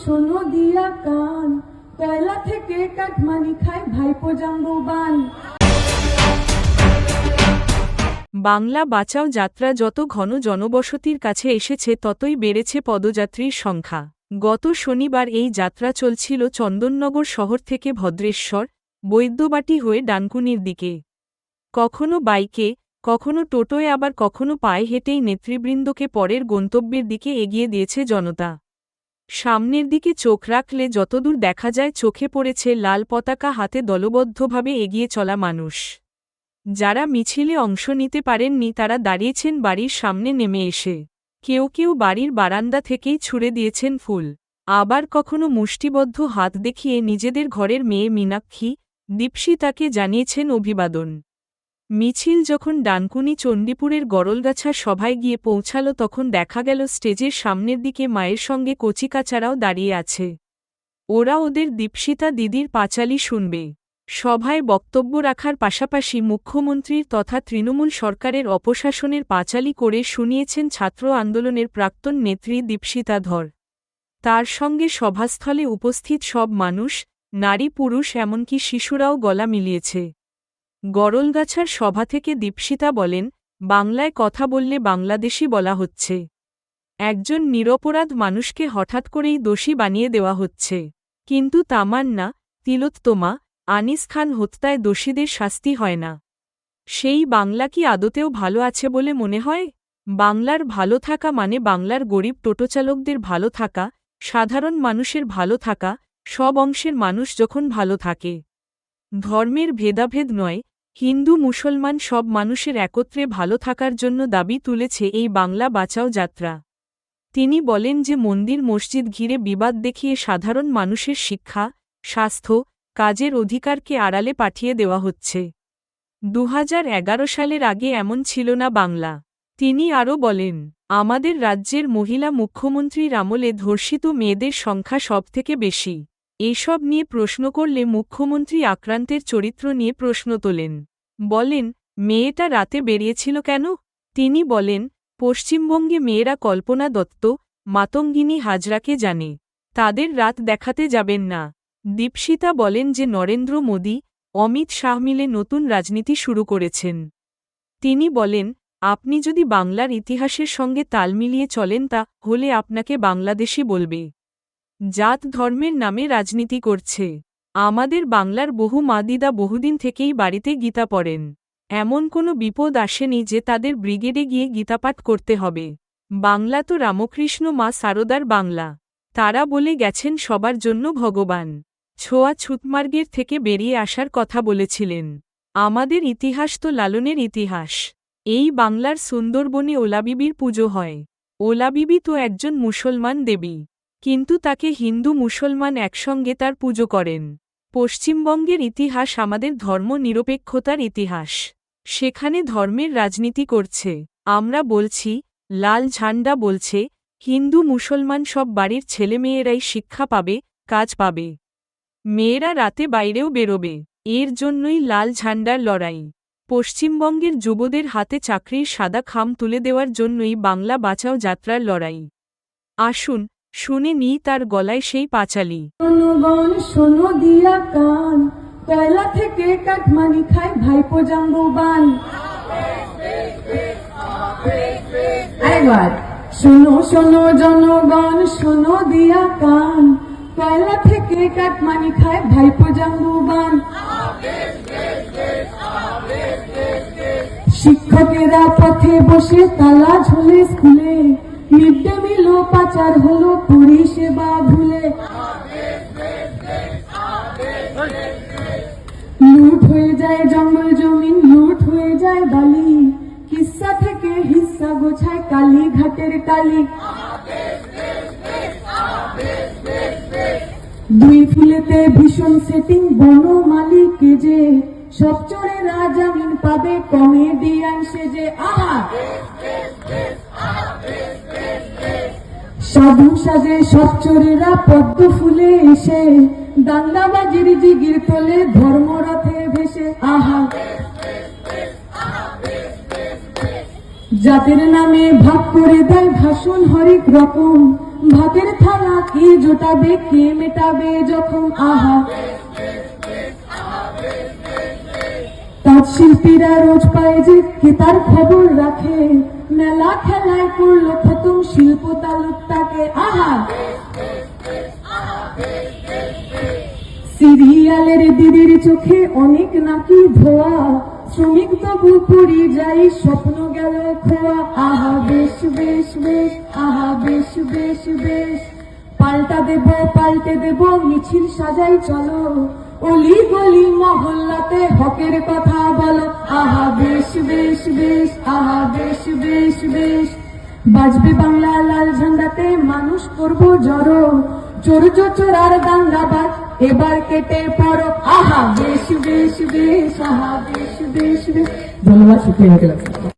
শোনো দিয়া কান কয়লা থেকে কাঠমানি খায় ভাইপো জাম্বুবান। বাংলা বাঁচাও যাত্রা যত ঘন জনবসতির কাছে এসেছে, ততই বেড়েছে পদযাত্রীর সংখ্যা। গত শনিবার এই যাত্রা চলছিল চন্দননগর শহর থেকে ভদ্রেশ্বর, বৈদ্যবাটি হয়ে ডানকুনির দিকে। কখনো বাইকে, কখনো টোটোয়, আবার কখনো পায়ে হেঁটেই নেতৃবৃন্দকে পরের গন্তব্যের দিকে এগিয়ে দিয়েছে জনতা। সামনের দিকে চোখ রাখলে যতদূর দেখা যায় চোখে পড়েছে লাল পতাকা হাতে দলবদ্ধভাবে এগিয়ে চলা মানুষ। যারা মিছিলে অংশ নিতে পারেননি তারা দাঁড়িয়েছেন বাড়ির সামনে নেমে এসে। কেউ কেউ বাড়ির বারান্দা থেকেই ছুড়ে দিয়েছেন ফুল। আবার কখনো মুষ্টিবদ্ধ হাত দেখিয়ে নিজেদের ঘরের মেয়ে মীনাক্ষী, দীপশিতাকে জানিয়েছেন অভিবাদন। মিছিল যখন ডানকুনি চণ্ডীপুরের গরলগাছা সভায় গিয়ে পৌঁছাল তখন দেখা গেল স্টেজের সামনের দিকে মায়ের সঙ্গে কচিকাচারাও দাঁড়িয়ে আছে। ওরা ওদের দীপশিতা দিদির পাঁচালি শুনবে। সভায় বক্তব্য রাখার পাশাপাশি মুখ্যমন্ত্রীর তথা তৃণমূল সরকারের অপশাসনের পাঁচালি করে শুনিয়েছেন ছাত্র আন্দোলনের প্রাক্তন নেত্রী দীপশিতা ধর তার সঙ্গে সভাস্থলে উপস্থিত সব মানুষ, নারী পুরুষ এমনকি শিশুরাও গলা মিলিয়েছে। গরলগাছার সভা থেকে দীপশিতা বলেন, বাংলায় কথা বললে বাংলাদেশি বলা হচ্ছে। একজন নিরপরাধ মানুষকে হঠাৎ করেই দোষী বানিয়ে দেওয়া হচ্ছে। কিন্তু তামান্না, তিলোত্তমা, আনিস খান হত্যায় দোষীদের শাস্তি হয় না। সেই বাংলা কি আদতেও ভালো আছে বলে মনে হয়? বাংলার ভালো থাকা মানে বাংলার গরিব টোটোচালকদের ভালো থাকা, সাধারণ মানুষের ভালো থাকা, সব অংশের মানুষ যখন ভালো থাকে। ধর্মের ভেদাভেদ নয় হিন্দু, মুসলমান সব মানুষের একত্রে ভালো থাকার জন্য দাবি তুলেছে এই বাংলা বাঁচাও যাত্রা। তিনি বলেন যে মন্দির, মসজিদ ঘিরে বিবাদ দেখিয়ে সাধারণ মানুষের শিক্ষা, স্বাস্থ্য, কাজের অধিকারকে আড়ালে পাঠিয়ে দেওয়া হচ্ছে। দু হাজার এগারো সালের আগে এমন ছিল না বাংলা। তিনি আরও বলেন, আমাদের রাজ্যের মহিলা মুখ্যমন্ত্রীর আমলে ধর্ষিত মেয়েদের সংখ্যা সবথেকে বেশি। এসব নিয়ে প্রশ্ন করলে মুখ্যমন্ত্রী আক্রান্তের চরিত্র নিয়ে প্রশ্ন তোলেন। বলেন, মেয়েটা রাতে বেরিয়েছিল কেন? তিনি বলেন, পশ্চিমবঙ্গে মেয়েরা কল্পনা দত্ত, মাতঙ্গিনী হাজরাকে জানে। তাদের রাত দেখাতে যাবেন না। দীপশিতা বলেন যে নরেন্দ্র মোদী, অমিত শাহ মিলে নতুন রাজনীতি শুরু করেছেন। তিনি বলেন, আপনি যদি বাংলার ইতিহাসের সঙ্গে তাল মিলিয়ে চলেন তা হলে আপনাকে বাংলাদেশি বলবে। জাত ধর্মের নামে রাজনীতি করছে। আমাদের বাংলার বহু মাদিদা বহুদিন থেকেই বাড়িতে গীতা পড়েন। এমন কোনো বিপদ আসেনি যে তাদের ব্রিগেডে গিয়ে গীতাপাঠ করতে হবে। বাংলা তো রামকৃষ্ণ মা সারদার বাংলা। তারা বলে গেছেন সবার জন্য ভগবান। ছোঁয়া ছুতমার্গের থেকে বেরিয়ে আসার কথা বলেছিলেন। আমাদের ইতিহাস তো লালনের ইতিহাস। এই বাংলার সুন্দরবনে ওলাবিবির পুজো হয়। ওলাবিবি তো একজন মুসলমান দেবী। কিন্তু তাকে হিন্দু মুসলমান একসঙ্গে তার পুজো করেন। পশ্চিমবঙ্গের ইতিহাস আমাদের ধর্ম নিরপেক্ষতার ইতিহাস। সেখানে ধর্মের রাজনীতি করছে। আমরা বলছি, লাল ঝান্ডা বলছে, হিন্দু মুসলমান সব বাড়ির ছেলেমেয়েরাই শিক্ষা পাবে, কাজ পাবে। মেয়েরা রাতে বাইরেও বেরোবে। এর জন্যই লাল ঝান্ডার লড়াই। পশ্চিমবঙ্গের যুবদের হাতে চাকরির সাদা খাম তুলে দেওয়ার জন্যই বাংলা বাঁচাও যাত্রার লড়াই। আসুন শুনে নি তার গলায় সেই পাঁচালি। জনগণ শোনো দিয়া কান থেকে কাঠমানি খায় ভাইপো জাম্বুবান। একবার শোনো শোনো জনগণ শোনো দিয়া কান কয়লা থেকে কাঠমানি খায় ভাইপো জাম্বুবান। শিক্ষকেরা পথে বসে তালা ঝুলে স্কুলে। মিড ডে পাচার হলো পরিষেবা ভুলে। লুট হয়ে যায় জঙ্গল জমিন, লুট হয়ে যায় বালি। কিসা থেকে হিস্সা গোছায় কালী ঘাটের কালী। দুই ফুলেতে ভীষণ সেটিং বন মালিক যে সব চোরেরা জামিন পাবে কমেডিয়ান সেজে আহা সাধু সাজে সব পদ্ম ফুলে এসে দাঙ্গাবাজির জিগির তোলে ধর্মরথে ভেসে। আহা। জাতের নামে ভাগ করে দেয় ভাষণ হরেক রকম। ভাতের থালা কে জোটাবে, কে মেটাবে যখন? আহা। তাঁত শিল্পীরা রোজ পায় যে কে তার খবর রাখে। মেলা খেলায় করল খতম শিল্প তালুকটাকে। আহা! সিরিয়ালের দিদির চোখে অনেক নাকি ধোয়া। শ্রমিক তবু পুরি যাই, স্বপ্ন গেল খোয়া। আহা, বেশ বেশ বেশ, আহা, বেশ বেশ বেশ। পাল্টা দেব, পাল্টে দেব, মিছিল সাজাই চলো। অলি গলি মহল্লাতে হকের কথা বলো। আহা, বেশ বেশ বেশ, আহা, বেশ বেশ বেশ। বাজবে বাংলা লাল ঝান্ডাতে মানুষ করব জড়ো। চোর চোরার দাঙ্গাবাজ এবার কেটে পড়ো। আহা, বেশ বেশ বেশ, আহা, বেশ বেশ বেশ। ধন্যবাদ, শুক্রিয়া